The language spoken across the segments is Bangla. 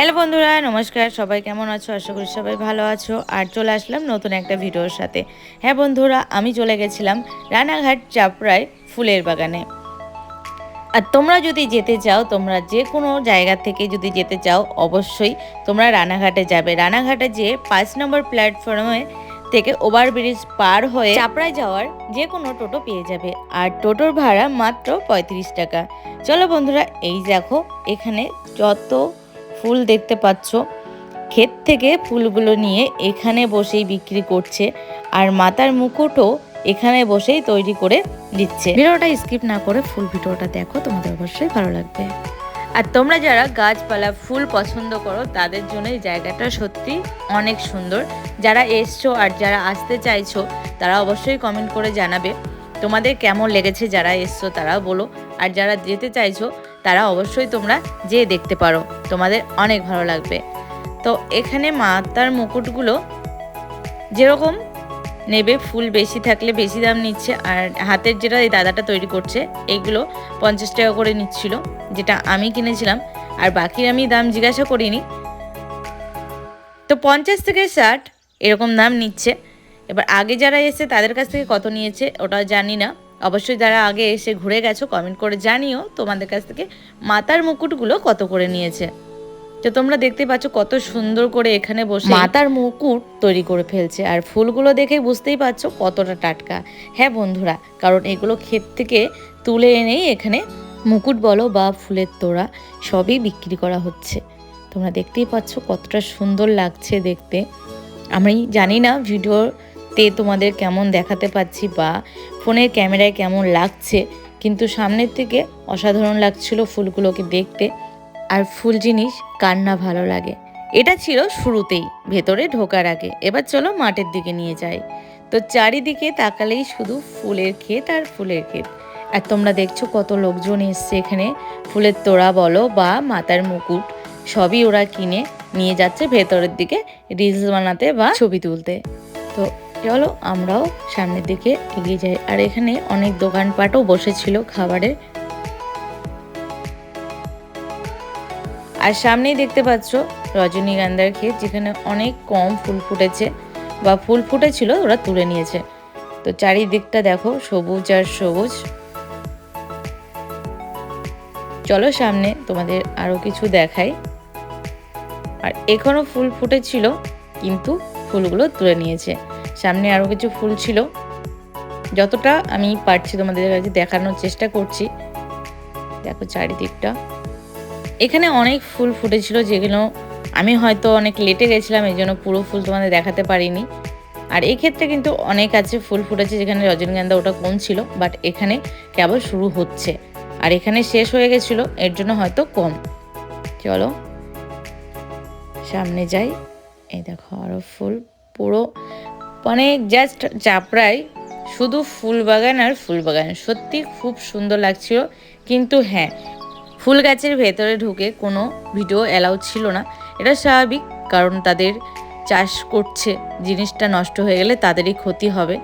হ্যালো বন্ধুরা, নমস্কার। সবাই কেমন আছো? আশা করি সবাই ভালো আছো। আর চলে আসলাম নতুন একটা ভিডিওর সাথে। হ্যাঁ বন্ধুরা, আমি চলে গেছিলাম রানাঘাট চাপড়ায় ফুলের বাগানে। আর তোমরা যদি যেতে চাও, তোমরা যে কোনো জায়গা থেকে যদি যেতে চাও, অবশ্যই তোমরা রানাঘাটে যাবে। রানাঘাটে যে পাঁচ নম্বর প্ল্যাটফর্মে থেকে ওভারব্রিজ পার হয়ে চাপড়ায় যাওয়ার যে কোনো টোটো পেয়ে যাবে। আর টোটোর ভাড়া মাত্র পঁয়ত্রিশ টাকা। চলো বন্ধুরা, এই দেখো, এখানে যত ফুল দেখতে পাচ্ছ। ক্ষেত থেকে ফুলগুলো নিয়ে এখানে বসেই বিক্রি করছে আর মাথার মুকুটও এখানে বসেই তৈরি করে দিচ্ছে। ভিডিওটা স্কিপ না করে ফুল ভিডিওটা দেখো, তোমাদের অবশ্যই ভালো লাগবে। আর তোমরা যারা গাছপালা, ফুল পছন্দ করো, তাদের জন্য এই জায়গাটা সত্যি অনেক সুন্দর। যারা এসছো আর যারা আসতে চাইছো, তারা অবশ্যই কমেন্ট করে জানাবে। তোমাদের কেমন লেগেছে যারা এসছো তারা বলো। আর যারা যেতে চাইছো, তারা অবশ্যই তোমরা যেয়ে দেখতে পারো। তোমাদের অনেক ভালো লাগবে। তো এখানে মাতার মুকুটগুলো যেরকম নেবে, ফুল বেশি থাকলে বেশি দাম নিচ্ছে। আর হাতের যেটা এই দাদাটা তৈরি করছে এইগুলো পঞ্চাশ টাকা করে নিচ্ছিল, যেটা আমি কিনেছিলাম। আর বাকি আমি দাম জিজ্ঞাসা করিনি। তো পঞ্চাশ থেকে ষাট এরকম দাম নিচ্ছে। এবার আগে যারা এসে তাদের কাছ থেকে কত নিয়েছে, ওটা জানি না। অবশ্যই যারা আগে এসে ঘুরে গেছো কমেন্ট করে জানিও তোমাদের কাছ থেকে মাতার মুকুটগুলো কত করে নিয়েছে। তো তোমরা দেখতে পাচ্ছ কত সুন্দর করে এখানে বসে মাতার মুকুট তৈরি করে ফেলছে, আর ফুলগুলো দেখে বুঝতেই পারছ কতটা টাটকা। হ্যাঁ বন্ধুরা, কারণ এগুলো ক্ষেত থেকে তুলে এনেই এখানে মুকুট বলো বা ফুলের তোড়া সবই বিক্রি করা হচ্ছে। তোমরা দেখতেই পাচ্ছ কতটা সুন্দর লাগছে দেখতে। আমি জানি না ভিডিওতে তোমাদের কেমন দেখাতে পাচ্ছি বা ফোনের ক্যামেরায় কেমন লাগছে, কিন্তু সামনের থেকে অসাধারণ লাগছিল ফুলগুলোকে দেখতে আর ফুল জিনিস কার না ভালো লাগে। এটা ছিল শুরুতেই, ভেতরে ঢোকার আগে। এবার চলো মাঠের দিকে নিয়ে যাই। তো চারিদিকে তাকালেই শুধু ফুলের ক্ষেত আর ফুলের ক্ষেত। আর তোমরা দেখছ কত লোকজন এসছে এখানে। ফুলের তোড়া বলো বা মাতার মুকুট, সবই ওরা কিনে নিয়ে যাচ্ছে ভেতরের দিকে, রিলস বানাতে বা ছবি তুলতে। তো চলো আমরাও সামনের দিকে এগিয়ে যাই। আর এখানে অনেক দোকানপাটও বসেছিল খাবারের আর সামনেই দেখতে পাচ্ছ রজনীগন্ধার ক্ষেত, যেখানে অনেক কম ফুল ফুটেছে বা ফুল ফুটেছিল, ওরা তুলে নিয়েছে। তো চারিদিকটা দেখো, সবুজ আর সবুজ। চলো সামনে তোমাদের আরও কিছু দেখাই। আর এখনও ফুল ফুটেছিল, কিন্তু ফুলগুলো তুলে নিয়েছে। সামনে আরও কিছু ফুল ছিল। যতটা আমি পারছি তোমাদের কাছে দেখানোর চেষ্টা করছি। দেখো চারিদিকটা। এখানে অনেক ফুল ফুটেছিল যেগুলো আমি হয়তো অনেক লেটে গেছিলাম, এই জন্য পুরো ফুল তোমাদের দেখাতে পারিনি। আর এই ক্ষেত্রে কিন্তু অনেক আছে ফুল ফুটেছে যেখানে রজনীগন্ধা, ওটা কম ছিল বাট এখানে কেবল শুরু হচ্ছে। আর এখানে শেষ হয়ে গেছিল, এর জন্য হয়তো কম। চলো, সামনে যাই। এই দেখো আরও ফুল, পুরো মানে জাস্ট চাপড়ায় শুধু ফুল বাগান আর ফুল বাগান। সত্যি খুব সুন্দর লাগছিল, কিন্তু হ্যাঁ ফুল গাছের ভেতরে ঢুকে কোনো ভিডিও অ্যালাউ ছিল না। এটা স্বাভাবিক, কারণ তাদের চাষ করছে, জিনিসটা নষ্ট হয়ে গেলে তাদেরই ক্ষতি হবে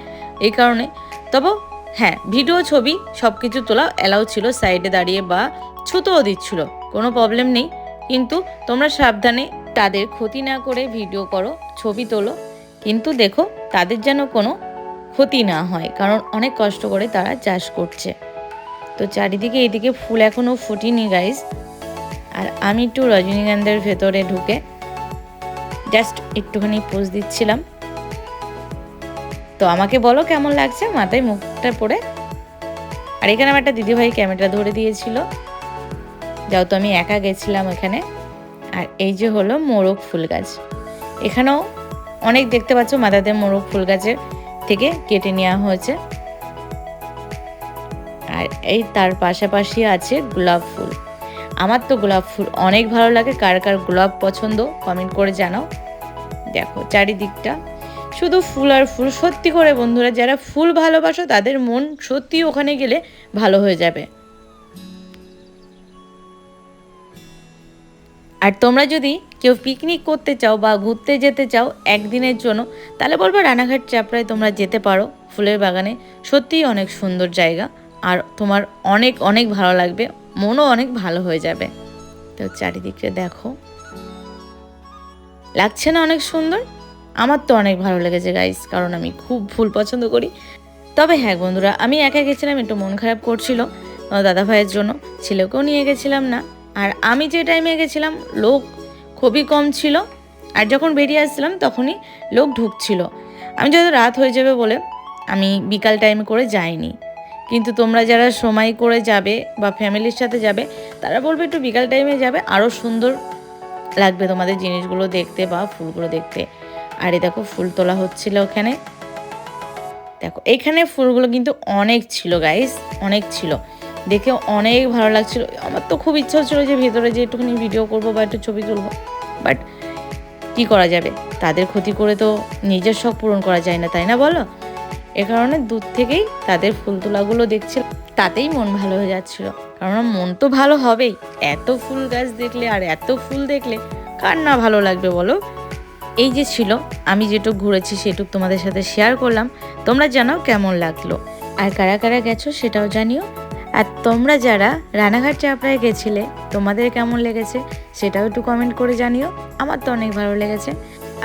এই কারণে। তবে হ্যাঁ ভিডিও, ছবি সব কিছু তোলা অ্যালাউ ছিল সাইডে দাঁড়িয়ে বা ছুতোও দিচ্ছিল, কোনো প্রবলেম নেই। কিন্তু তোমরা সাবধানে তাদের ক্ষতি না করে ভিডিও করো, ছবি তোলো। কিন্তু দেখো, তাদের যেন কোনো ক্ষতি না হয়, কারণ অনেক কষ্ট করে তারা চাষ করছে। তো চারিদিকে এইদিকে ফুল এখনও ফুটিনি গাইস আর আমি একটু রজনীগন্ধার ভেতরে ঢুকে জাস্ট একটুখানি পোজ দিচ্ছিলাম। তো আমাকে বলো কেমন লাগছে? মাথায় মুখটা পরে। আর এখানে আমার একটা দিদিভাই ক্যামেরা ধরে দিয়েছিল। যাও তো, আমি একা গেছিলাম এখানে আর এই যে হলো মোরগ ফুল গাছ। এখানেও অনেক দেখতে পাচ্ছ মাথাতে মোরগ ফুল গাছের থেকে কেটে নেওয়া হয়েছে। আর এই তার পাশাপাশি আছে গোলাপ ফুল। আমার তো গোলাপ ফুল অনেক ভালো লাগে। কার কার গোলাপ পছন্দ কমেন্ট করে জানাও। দেখো চারিদিকটা। শুধু ফুল আর ফুল। সত্যি করে বন্ধুরা, যারা ফুল ভালোবাসো তাদের মন সত্যি ওখানে গেলে ভালো হয়ে যাবে। আর তোমরা যদি কেউ পিকনিক করতে চাও বা ঘুরতে যেতে চাও একদিনের জন্য, তাহলে বলব রানাঘাট চাপড়ায় তোমরা যেতে পারো। ফুলের বাগানে সত্যিই অনেক সুন্দর জায়গা আর তোমার অনেক অনেক ভালো লাগবে। মনও অনেক ভালো হয়ে যাবে। তো চারিদিকে দেখো। লাগছে না অনেক সুন্দর? আমার তো অনেক ভালো লেগেছে গাইস কারণ আমি খুব ফুল পছন্দ করি। তবে হ্যাঁ বন্ধুরা, আমি একা গেছিলাম, একটু মন খারাপ করছিল। দাদা ভাইয়ের জন্য, ছেলেকেও নিয়ে গেছিলাম না। আর আমি যে টাইমে গেছিলাম, লোক খুবই কম ছিল। আর যখন বেরিয়ে আসছিলাম, তখনই লোক ঢুকছিল। আমি যত রাত হয়ে যাবে বলে আমি বিকাল টাইমে করে যাইনি। কিন্তু তোমরা যারা সময় করে যাবে বা ফ্যামিলির সাথে যাবে, তারা বলবে একটু বিকাল টাইমে যাবে আরও সুন্দর লাগবে তোমাদের জিনিসগুলো দেখতে বা ফুলগুলো দেখতে। আর এ দেখো, ফুল তোলা হচ্ছিল ওখানে। দেখো, এখানে ফুলগুলো কিন্তু অনেক ছিল গাইস অনেক ছিল। দেখে অনেক ভালো লাগছিল। আমার তো খুব ইচ্ছা হচ্ছিল যে ভেতরে যে একটুখানি ভিডিও করব বা একটু ছবি তুলবো। বাট কি করা যাবে? তাদের ক্ষতি করে তো নিজের শখ পূরণ করা যায় না, তাই না বলো? এ কারণে দূর থেকেই তাদের ফুল তোলাগুলো দেখছিল তাতেই মন ভালো হয়ে যাচ্ছিল। কারণ মন তো ভালো হবেই। এত ফুল গাছ দেখলে আর এত ফুল দেখলে কার না ভালো লাগবে বলো? এই যে ছিল, আমি যেটুক ঘুরেছি সেটুক তোমাদের সাথে শেয়ার করলাম। তোমরা জানাও কেমন লাগল। আর কারা কারা গেছো সেটাও জানিও। আর তোমরা যারা রানাঘাট চাপড়ায় গেছিলে, তোমাদের কেমন লেগেছে সেটাও একটু কমেন্ট করে জানিও। আমার তো অনেক ভালো লেগেছে।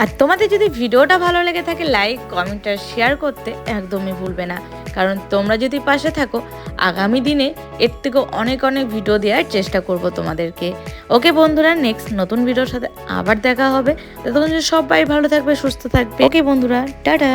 আর তোমাদের যদি ভিডিওটা ভালো লেগে থাকে লাইক কমেন্ট আর শেয়ার করতে একদমই ভুলবে না। কারণ তোমরা যদি পাশে থাকো, আগামী দিনে এর থেকেও অনেক অনেক ভিডিও দেওয়ার চেষ্টা করব তোমাদেরকে। ওকে বন্ধুরা নেক্সট নতুন ভিডিওর সাথে আবার দেখা হবে। ততক্ষণ সবাই ভালো থাকবে, সুস্থ থাকবে। ওকে বন্ধুরা, টাটা!